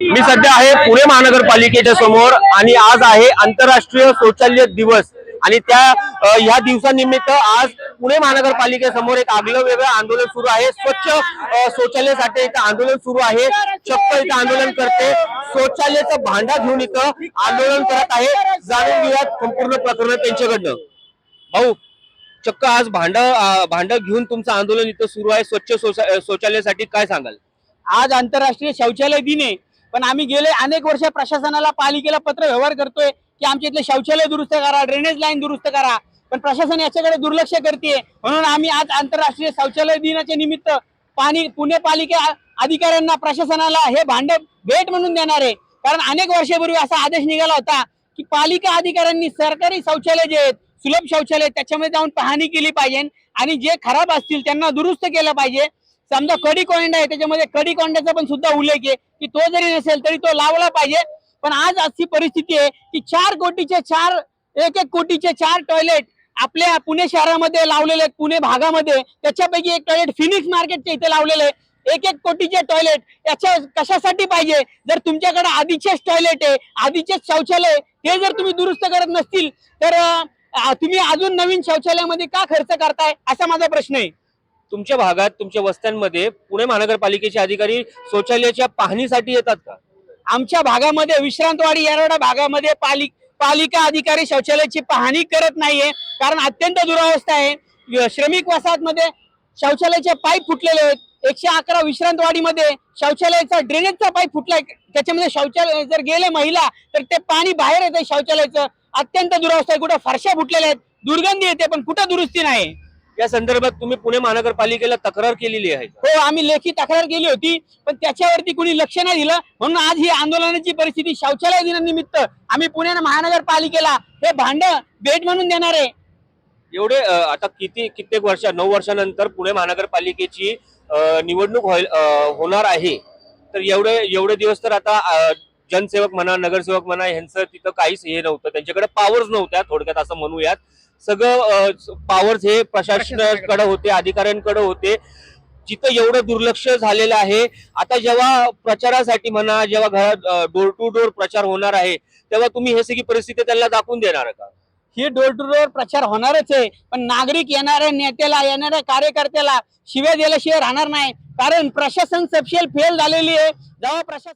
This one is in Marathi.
मी सध्या आहे पुणे महानगरपालिकेच्या समोर आणि आज आहे आंतरराष्ट्रीय शौचालय दिवस. आणि त्या ह्या दिवसानिमित्त आज पुणे महानगरपालिकेसमोर एक आगलं वेगळं आंदोलन सुरू आहे. स्वच्छ शौचालयासाठी इथं आंदोलन सुरू आहे. चक्क इथं आंदोलन करते. शौचालयाचा भांडा घेऊन इथं आंदोलन करत आहे. जाणून घेऊयात संपूर्ण प्रकरण त्यांच्याकडनं. भाऊ चक्क आज भांड भांड घेऊन तुमचं आंदोलन इथं सुरू आहे. स्वच्छ शौचालयासाठी काय सांगाल? आज आंतरराष्ट्रीय शौचालय दिन आहे. पण आम्ही गेले अनेक वर्ष प्रशासनाला पालिकेला पत्र व्यवहार करतोय की आमच्या इथले शौचालय दुरुस्त करा ड्रेनेज लाईन दुरुस्त करा. पण प्रशासन याच्याकडे दुर्लक्ष करते म्हणून आम्ही आज आंतरराष्ट्रीय शौचालय दिनाच्या निमित्त पाणी पुणे पालिका अधिकाऱ्यांना प्रशासनाला हे भांड भेट म्हणून देणार आहे. कारण अनेक वर्षापूर्वी असा आदेश निघाला होता की पालिका अधिकाऱ्यांनी सरकारी शौचालय जे आहेत सुलभ शौचालय त्याच्यामध्ये जाऊन पाहणी केली पाहिजे आणि जे खराब असतील त्यांना दुरुस्त केलं पाहिजे. समजा कडी कोंडा आहे त्याच्यामध्ये कडी कोंड्याचा पण सुद्धा उल्लेख आहे की तो जरी नसेल तरी तो लावला पाहिजे. पण आज अशी परिस्थिती आहे की चार कोटीचे चार एक एक कोटीचे चार टॉयलेट आपल्या पुणे शहरामध्ये लावलेले आहेत पुणे भागामध्ये. त्याच्यापैकी एक टॉयलेट फिनिक्स मार्केटच्या इथे लावलेले आहे. एक एक कोटीचे टॉयलेट याच्या कशासाठी पाहिजे? जर तुमच्याकडे आधीचेच टॉयलेट आहे आधीचेच शौचालय हे जर तुम्ही दुरुस्त करत नसतील तर तुम्ही अजून नवीन शौचालयामध्ये का खर्च करताय? असा माझा प्रश्न आहे. तुमच्या भागात तुमच्या वस्त्यांमध्ये पुणे महानगरपालिकेचे अधिकारी शौचालयाच्या पाहणीसाठी येतात का? आमच्या भागामध्ये विश्रांतवाडी येरवडा भागामध्ये पालिक पालिका अधिकारी शौचालयाची पाहणी करत नाहीये. कारण अत्यंत दुरावस्था आहे. श्रमिक श्रमिक वसाहतमध्ये शौचालयाचे पाईप फुटलेले आहेत. एकशे अकरा विश्रांतवाडीमध्ये शौचालयाचा ड्रेनेजचा पाईप फुटलाय. त्याच्यामध्ये शौचालय जर गेले महिला तर ते पाणी बाहेर येते शौचालयाचं. अत्यंत दुरावस्था आहे. कुठं फरशा फुटलेल्या आहेत. दुर्गंधी येते पण कुठं दुरुस्ती नाही. या संदर्भात तुम्ही पुणे महानगरपालिकेला तक्रार केलेली आहे. हो आम्ही लेखी तक्रार केली होती पण त्याच्यावरती कुणी लक्ष नाही दिलं. म्हणून आज ही आंदोलनाची परिस्थिती शौचालय दिनानिमित्त आम्ही पुणे महानगरपालिकेला हे भांड भेट म्हणून देणार आहे. एवढे आता किती कित्येक वर्ष नऊ वर्षानंतर पुणे महानगरपालिकेची निवडणूक होणार आहे. तर एवढे एवढे दिवस तर आता जनसेवक म्हणा नगरसेवक म्हणा यांचं तिथं काहीच हे नव्हतं. त्यांच्याकडे पॉवर्स नव्हत्या थोडक्यात असं म्हणूयात. सगळं पावर्स हे प्रशासनाकडे होते अधिकाऱ्यांकडे होते. जिथं एवढं दुर्लक्ष झालेलं आहे. आता जेव्हा प्रचारासाठी म्हणा जेव्हा घरात डोर टू डोर प्रचार होणार आहे तेव्हा तुम्ही हे सगळी परिस्थिती त्यांना दाखवून देणार का? ही डोर टू डोर प्रचार होणारच आहे. पण नागरिक येणाऱ्या नेत्याला येणाऱ्या कार्यकर्त्याला शिव्या दिल्याशिवाय राहणार नाही. कारण प्रशासन सपशेल फेल झालेली आहे. जेव्हा प्रशासन